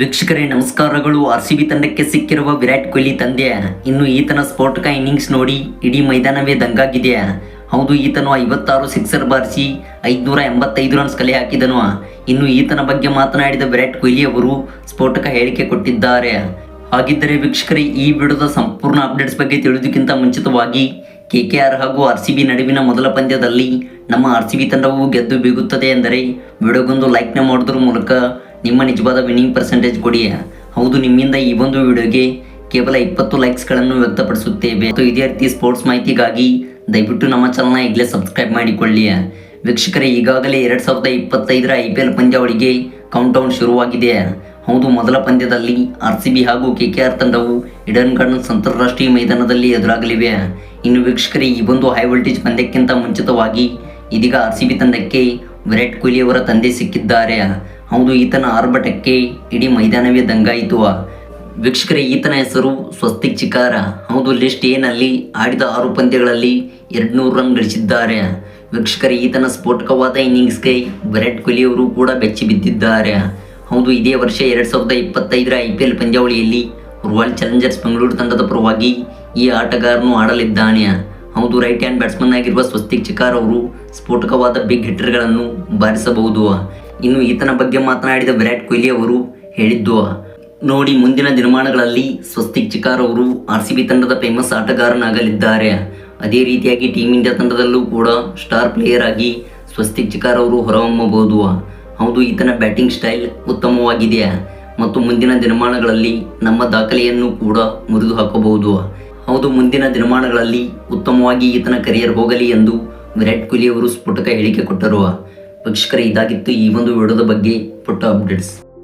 ವೀಕ್ಷಕರೇ, ನಮಸ್ಕಾರಗಳು. R C B ತಂಡಕ್ಕೆ ಸಿಕ್ಕಿರುವ ವಿರಾಟ್ ಕೊಹ್ಲಿ ತಂದೆ. ಇನ್ನು ಈತನ ಸ್ಫೋಟಕ ಇನ್ನಿಂಗ್ಸ್ ನೋಡಿ ಇಡೀ ಮೈದಾನವೇ ದಂಗಾಗಿದೆ. ಹೌದು, ಈತನು ಐವತ್ತಾರು ಸಿಕ್ಸರ್ ಬಾರಿಸಿ ಐದುನೂರ ಎಂಬತ್ತೈದು ರನ್ಸ್ ಕಲೆ ಹಾಕಿದನು. ಇನ್ನು ಈತನ ಬಗ್ಗೆ ಮಾತನಾಡಿದ ವಿರಾಟ್ ಕೊಹ್ಲಿ ಅವರು ಸ್ಫೋಟಕ ಹೇಳಿಕೆ ಕೊಟ್ಟಿದ್ದಾರೆ. ಹಾಗಿದ್ದರೆ ವೀಕ್ಷಕರೇ, ಈ ವಿಡಿಯೋದ ಸಂಪೂರ್ಣ ಅಪ್ಡೇಟ್ಸ್ ಬಗ್ಗೆ ತಿಳಿದುಕ್ಕಿಂತ ಮುಂಚಿತವಾಗಿ ಕೆ ಕೆ ಆರ್ ಹಾಗೂ ಆರ್ ಸಿ ಬಿ ನಡುವಿನ ಮೊದಲ ಪಂದ್ಯದಲ್ಲಿ ನಮ್ಮ ಆರ್ ಸಿ ಬಿ ತಂಡವು ಗೆದ್ದು ಬೀಗುತ್ತದೆ ಎಂದರೆ ವಿಡಿಯೋಗೊಂದು ಲೈಕ್ನ ಮಾಡೋದ್ರ ಮೂಲಕ ನಿಮ್ಮ ನಿಜವಾದ ವಿನ್ನಿಂಗ್ ಪರ್ಸೆಂಟೇಜ್ ಕೊಡಿ. ಹೌದು, ನಿಮ್ಮಿಂದ ಈ ಒಂದು ವಿಡಿಯೋಗೆ ಕೇವಲ ಇಪ್ಪತ್ತು ಲೈಕ್ಸ್ಗಳನ್ನು ವ್ಯಕ್ತಪಡಿಸುತ್ತೇವೆ. ಮತ್ತು ಇದೇ ರೀತಿ ಸ್ಪೋರ್ಟ್ಸ್ ಮಾಹಿತಿಗಾಗಿ ದಯವಿಟ್ಟು ನಮ್ಮ ಚಾನಲ್ನ ಈಗಲೇ ಸಬ್ಸ್ಕ್ರೈಬ್ ಮಾಡಿಕೊಳ್ಳಿ. ವೀಕ್ಷಕರೇ, ಈಗಾಗಲೇ ಎರಡು ಸಾವಿರದ ಇಪ್ಪತ್ತೈದರ ಐ ಪಿ ಎಲ್ ಪಂದ್ಯಾವಳಿಗೆ ಕೌಂಟೌನ್ ಶುರುವಾಗಿದೆ. ಹೌದು, ಮೊದಲ ಪಂದ್ಯದಲ್ಲಿ ಆರ್ ಸಿ ಬಿ ಹಾಗೂ ಕೆ ಕೆ ಆರ್ ತಂಡವು ಇಡನ್ ಗಾರ್ಡನ್ಸ್ ಅಂತಾರಾಷ್ಟ್ರೀಯ ಮೈದಾನದಲ್ಲಿ ಎದುರಾಗಲಿವೆ. ಇನ್ನು ವೀಕ್ಷಕರೇ, ಈ ಒಂದು ಹೈ ವೋಲ್ಟೇಜ್ ಪಂದ್ಯಕ್ಕಿಂತ ಮುಂಚಿತವಾಗಿ ಇದೀಗ ಆರ್ ಸಿ ಬಿ ತಂಡಕ್ಕೆ ವಿರಾಟ್ ಕೊಹ್ಲಿ ಅವರ ತಂದೆ ಸಿಕ್ಕಿದ್ದಾರೆ. ಹೌದು, ಈತನ ಆರ್ಭಟಕ್ಕೆ ಇಡೀ ಮೈದಾನವೇ ದಂಗಾಯಿತು. ವೀಕ್ಷಕರೇ, ಈತನ ಹೆಸರು ಸ್ವಸ್ತಿಕ್ ಚಿಕಾರ ಹೌದು ಲಿಸ್ಟ್ ಏನಲ್ಲಿ ಆಡಿದ ಆರು ಪಂದ್ಯಗಳಲ್ಲಿ ಎರಡ್ನೂರು ರನ್ ಗಳಿಸಿದ್ದಾರೆ. ವೀಕ್ಷಕರೇ, ಈತನ ಸ್ಫೋಟಕವಾದ ಇನ್ನಿಂಗ್ಸ್ಗೆ ವಿರಾಟ್ ಕೊಹ್ಲಿ ಅವರು ಕೂಡ ಬೆಚ್ಚಿ ಬಿದ್ದಿದ್ದಾರೆ. ಹೌದು, ಇದೇ ವರ್ಷ ಎರಡು ಸಾವಿರದ ಇಪ್ಪತ್ತೈದರ ಐ ಪಿ ಎಲ್ ಪಂದ್ಯಾವಳಿಯಲ್ಲಿ ರಾಯಲ್ ಚಾಲೆಂಜರ್ಸ್ ಬೆಂಗಳೂರು ತಂಡದ ಪರವಾಗಿ ಈ ಆಟಗಾರನು ಆಡಲಿದ್ದಾನೆ. ಹೌದು ರೈಟ್ ಹ್ಯಾಂಡ್ ಬ್ಯಾಟ್ಸ್ಮನ್ ಆಗಿರುವ ಸ್ವಸ್ತಿಕ್ ಚಿಕಾರ್ ಅವರು ಸ್ಫೋಟಕವಾದ ಬಿಗ್ ಹಿಟ್ಟರ್ಗಳನ್ನು ಬಾರಿಸಬಹುದು. ಇನ್ನು ಈತನ ಬಗ್ಗೆ ಮಾತನಾಡಿದ ವಿರಾಟ್ ಕೊಹ್ಲಿ ಅವರು ಹೇಳಿದ್ದು, ನೋಡಿ ಮುಂದಿನ ದಿನಮಾನಗಳಲ್ಲಿ ಸ್ವಸ್ತಿಕ್ ಚಿಕಾರ್ ಅವರು ಆರ್ ಸಿ ಬಿ ತಂಡದ ಫೇಮಸ್ ಆಟಗಾರನಾಗಲಿದ್ದಾರೆ. ಅದೇ ರೀತಿಯಾಗಿ ಟೀಮ್ ಇಂಡಿಯಾ ತಂಡದಲ್ಲೂ ಕೂಡ ಸ್ಟಾರ್ ಪ್ಲೇಯರ್ ಆಗಿ ಸ್ವಸ್ತಿಕ್ ಚಿಕಾರ್ ಅವರು ಹೊರಹೊಮ್ಮಬಹುದು. ಹೌದು, ಈತನ ಬ್ಯಾಟಿಂಗ್ ಸ್ಟೈಲ್ ಉತ್ತಮವಾಗಿದೆ. ಮತ್ತು ಮುಂದಿನ ದಿನಮಾನಗಳಲ್ಲಿ ನಮ್ಮ ದಾಖಲೆಯನ್ನು ಕೂಡ ಮುರಿದು ಹಾಕಬಹುದು. ಹೌದು, ಮುಂದಿನ ದಿನಮಾನಗಳಲ್ಲಿ ಉತ್ತಮವಾಗಿ ಈತನ ಕರಿಯರ್ ಹೋಗಲಿ ಎಂದು ವಿರಾಟ್ ಕೊಹ್ಲಿ ಅವರು ಸ್ಫೋಟಕ ಹೇಳಿಕೆ ಕೊಟ್ಟರು. ವೀಕ್ಷಕರೇ ಇದಾಗಿತ್ತು ಈ ಒಂದು ವಿಡಿಯೋದ ಬಗ್ಗೆ ಪುಟ್ಟ ಅಪ್ಡೇಟ್ಸ್